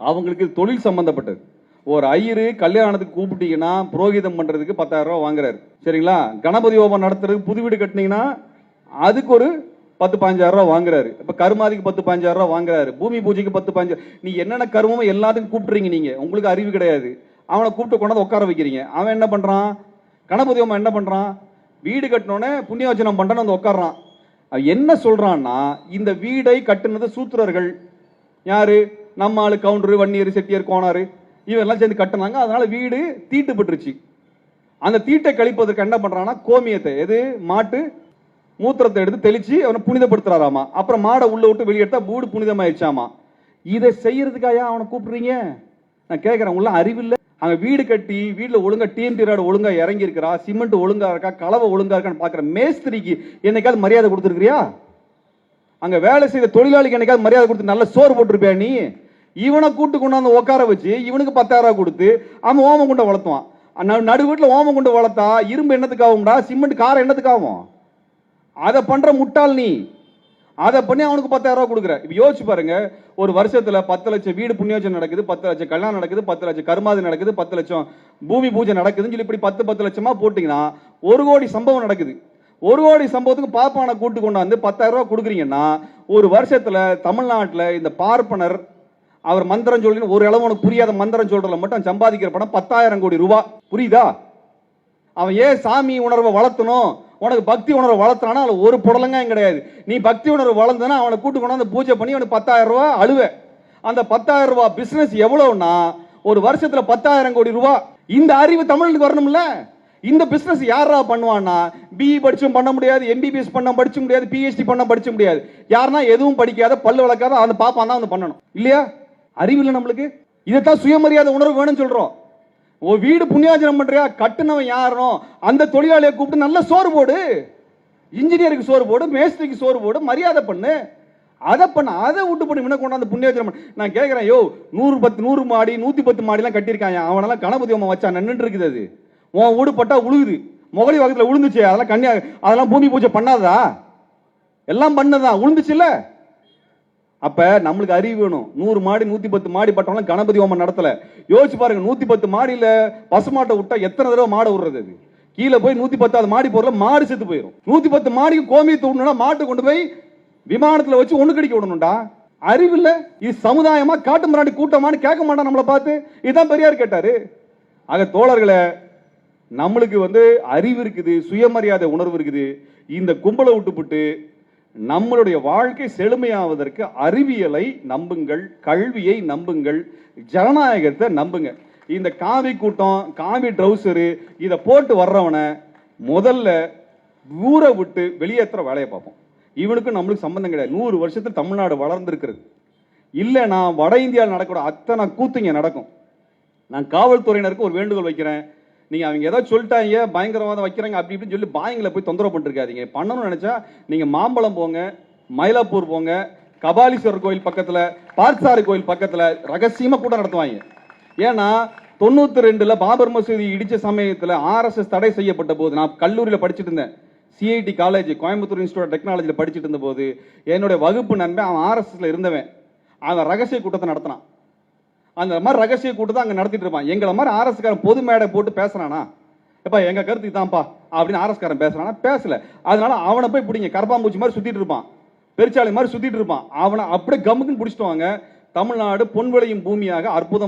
அவங்களுக்கு தொழில் சம்பந்தப்பட்டது. ஒரு ஐயரு கல்யாணத்துக்கு கூப்பிட்டீங்கன்னா புரோகிதம் பண்ணுறதுக்கு பத்தாயிரம் ரூபா வாங்குறாரு. சரிங்களா? கணபதி ஹோமம் நடத்துறதுக்கு புது வீடு கட்டினீங்கன்னா அதுக்கு ஒரு பத்து பாஞ்சாயிரம் ரூபா வாங்குறாரு. இப்போ கருமாதிக்கு பத்து பாஞ்சாயிரம் ரூபா வாங்குறாரு. பூமி பூஜைக்கு பத்து பாஞ்சாயிரம் நீ என்னென்ன கருமமோ எல்லாத்துக்கும் கூப்பிட்றீங்க நீங்கள் உங்களுக்கு அறிவு கிடையாது. அவனை கூப்பிட்டு கொண்டாந்து உட்கார வைக்கிறீங்க. அவன் என்ன பண்ணுறான் கணபதி ஹோமம் என்ன பண்ணுறான் வீடு கட்டினோடனே புண்ணியவச்சனம் பண்ணுறான்னு வந்து உட்கார்றான். அவன் என்ன சொல்கிறான்னா இந்த வீடை கட்டுனது சூத்திரர்கள். யாரு? நம்ம ஆள் கவுண்டரு வன்னியர் செட்டியர் கோனாரு இவரெல்லாம் சேர்ந்து கட்டினாங்க. அதனால வீடு தீட்டுப்பட்டுருச்சு. அந்த தீட்டை கழிப்பதற்கு என்ன பண்றான்னா கோமியத்தை எது? மாட்டு மூத்திரத்தை எடுத்து தெளிச்சு அவனை புனிதப்படுத்துறாராமா. அப்புறம் மாடை உள்ள விட்டு வெளியெடுத்தா வீடு புனிதமாயிடுச்சாமா. இதை செய்யறதுக்காயா அவனை கூப்பிடுறீங்க? நான் கேட்குறேன் உள்ள அறிவில்லை அங்கே வீடு கட்டி வீட்டில் ஒழுங்காக டீம் ராடு ஒழுங்காக இறங்கி இருக்கிறா சிமெண்ட் ஒழுங்காக இருக்கா கலவை ஒழுங்காக இருக்கான்னு பார்க்குற மேஸ்திரிக்கு என்னைக்காவது மரியாதை கொடுத்துருக்கியா அங்கே வேலை செய்த தொழிலாளிக்கு என்னைக்காவது மரியாதை கொடுத்து நல்ல சோறு போட்டிருப்பியா நீ? இவனை கூட்டு கொண்டாந்து உட்கார வச்சு இவனுக்கு பத்தாயிரம் ரூபா கொடுத்து அவன் ஓமம் குண்டை வளர்த்துவான். நடு- நடு வீட்டுல ஓமம் வளர்த்தா இரும்பு என்னத்துக்கு ஆகும்டா சிமெண்ட் காரம் என்னத்துக்கு ஆகும் அதை பண்ணுற முட்டாள் நீ. அதை பண்ணி அவனுக்கு பத்தாயிரம் ரூபா கொடுக்குற. இப்போ யோசிச்சு பாருங்க ஒரு வருஷத்துல பத்து லட்சம் வீடு புண்ணியோஜனம் நடக்குது பத்து லட்சம் கல்யாணம் நடக்குது பத்து லட்சம் கருமாதி நடக்குது பத்து லட்சம் பூமி பூஜை நடக்குதுன்னு சொல்லி இப்படி பத்து பத்து லட்சமா போட்டிங்கன்னா ஒரு கோடி சம்பவம் நடக்குது. ஒரு கோடி சம்பவத்துக்கு பாப்பானை கூட்டு கொண்டாந்து பத்தாயிரம் ரூபா கொடுக்குறீங்கன்னா ஒரு வருஷத்துல தமிழ்நாட்டில் இந்த பார்ப்பனர் அவர் மந்திரம் சொல்லி ஒரு அளவு உனக்கு புரியாத மந்திரம் சொல்றதுல மட்டும் சம்பாதிக்கிற பணம் பத்தாயிரம் கோடி ரூபாய் புரியுதா? அவன் ஏன் சாமி உணர்வை வளர்த்தணும்? உனக்கு பக்தி உணர்வு வளர்த்தானா அதில் ஒரு புடலங்காயும் கிடையாது. நீ பக்தி உணர்வு வளர்ந்தனா அவனை கூட்டு கொண்டாந்து பூஜை பண்ணி அவனுக்கு பத்தாயிரம் ரூபாய் அழுவே. அந்த பத்தாயிரம் ரூபா பிசினஸ் எவ்வளவுனா ஒரு வருஷத்துல பத்தாயிரம் கோடி ரூபா. இந்த அறிவு தமிழுக்கு வரணும்ல. இந்த பிசினஸ் யாரா பண்ணுவான்னா? பிஇ படிச்சும் பண்ண முடியாது எம்பிபிஎஸ் பண்ண படிச்சு முடியாது பிஹெச்டி பண்ண படிச்சு முடியாது. யாருன்னா எதுவும் படிக்காத பல்லு வளர்க்காத அந்த பாப்பான் தான் வந்து பண்ணணும். இல்லையா? அறிவு இல்லை நம்மளுக்கு. இதைத்தான் சுயமரியாதை உணர்வு வேணும்னு சொல்கிறோம் ஓ வீடு புண்ணியாஜனம் பண்ணுறியா கட்டுனவன் யாரோ அந்த தொழிலாளியை கூப்பிட்டு நல்ல சோறு போடு. இன்ஜினியருக்கு சோறு போடு மேஸ்திரிக்கு சோறு போடு மரியாதை பண்ணு. அதை பண்ண அதை விட்டு பண்ணி முன்ன கொண்டாந்து புண்ணியாஜனம் பண்ணு. நான் கேட்குறேன் யோ நூறு பத்து நூறு மாடி நூற்றி பத்து மாடிலாம் கட்டியிருக்காங்க அவனெல்லாம் கணபதி அம்மா வச்சா நின்று இருக்குது அது. உன் வீடு பட்டா உழுகுது. முகலி வகத்தில் விழுந்துச்சு அதெல்லாம் கன்னியா அதெல்லாம் பூமி பூஜை பண்ணாதா எல்லாம் பண்ணதான் விழுந்துச்சுல்ல அப்ப நம்மளுக்கு அறிவு வேணும். நூறு மாடி நூத்தி பத்து மாடி பட்டவங்க கணபதி ஹோமம் நடத்தல. யோசிச்சு பாருங்க நூத்தி பத்து மாடியில பசுமாட்டை விட்டா எத்தனை தடவை மாடை விடுறது அது? கீழே போய் நூத்தி பத்தாவது மாடி போறல மாடு செத்து போயிடும் நூத்தி பத்து மாடிக்கு கோமியத்தை விடணும்னா மாட்டை கொண்டு போய் விமானத்துல வச்சு ஒண்ணு கடிக்க விடணும்டா. அறிவு இல்ல. இது சமுதாயமா காட்டு மிராண்டி கூட்டமான்னு கேட்க மாட்டான் நம்மளை பார்த்து. இதுதான் பெரியார் கேட்டாரு. ஆக தோழர்களே நம்மளுக்கு வந்து அறிவு இருக்குது சுயமரியாதை உணர்வு இருக்குது. இந்த கும்பலை விட்டுப்புட்டு நம்மளுடைய வாழ்க்கை செழுமையாவதற்கு அறிவியலை நம்புங்கள் கல்வியை நம்புங்கள் ஜனநாயகத்தை நம்புங்க. இந்த காவி கூட்டம் காவி ட்ரௌசரு இதை போட்டு வர்றவனை முதல்ல ஊரை விட்டு வெளியேற்றுற வேலையை பார்ப்போம். இவனுக்கும் நம்மளுக்கு சம்மந்தம் கிடையாது. நூறு வருஷத்துல தமிழ்நாடு வளர்ந்துருக்கிறது. நான் வட இந்தியாவில் நடக்கிற அத்தனை கூத்துங்க நடக்கும். நான் காவல்துறையினருக்கு ஒரு வேண்டுகோள் வைக்கிறேன். நீங்கள் அவங்க ஏதாவது சொல்லிட்டாங்க பயங்கரவாதம் வைக்கிறாங்க அப்படி இப்படின்னு சொல்லி பாயங்களை போய் தொந்தரவு பண்ணிருக்காதீங்க பண்ணணும்னு நினச்சா நீங்கள் மாம்பழம் போங்க மயிலாப்பூர் போங்க கபாலீஸ்வரர் கோயில் பக்கத்தில் பார்த்தாறு கோயில் பக்கத்தில் ரகசியமாக கூட நடத்துவாங்க. ஏன்னா தொண்ணூற்றி ரெண்டில் பாபர் மசூதி இடித்த சமயத்தில் ஆர்எஸ்எஸ் தடை செய்யப்பட்ட போது நான் கல்லூரியில் படிச்சுட்டு இருந்தேன். CIT college Coimbatore institute of டெக்னாலஜில படிச்சுட்டு இருந்த போது என்னுடைய வகுப்பு நண்பன் அவன் ஆர்எஸ்எஸில் இருந்தவன். அவன் ரகசிய கூட்டத்தை நடத்தினான். அந்த மாதிரி ரகசிய தான் அங்கே நடத்திட்டு இருப்பான். எங்களை மாதிரி ஆர்எஸ்காரன் பொது மேடை போட்டு பேசுறானா? எப்பா எங்கள் கருத்து தான்ப்பா அப்படின்னு ஆர்எஸ்காரன் பேசுறானா? பேசல. அதனால அவனை போய் பிடிங்க. கரப்பாம்பூச்சி மாதிரி சுத்திட்டு இருப்பான். பெருச்சாலை மாதிரி சுற்றிட்டு இருப்பான். அவனை அப்படியே கம்முக்குன்னு பிடிச்சிட்டு வாங்க. தமிழ்நாடு பொன் விளையும் பூமியாக அற்புதமான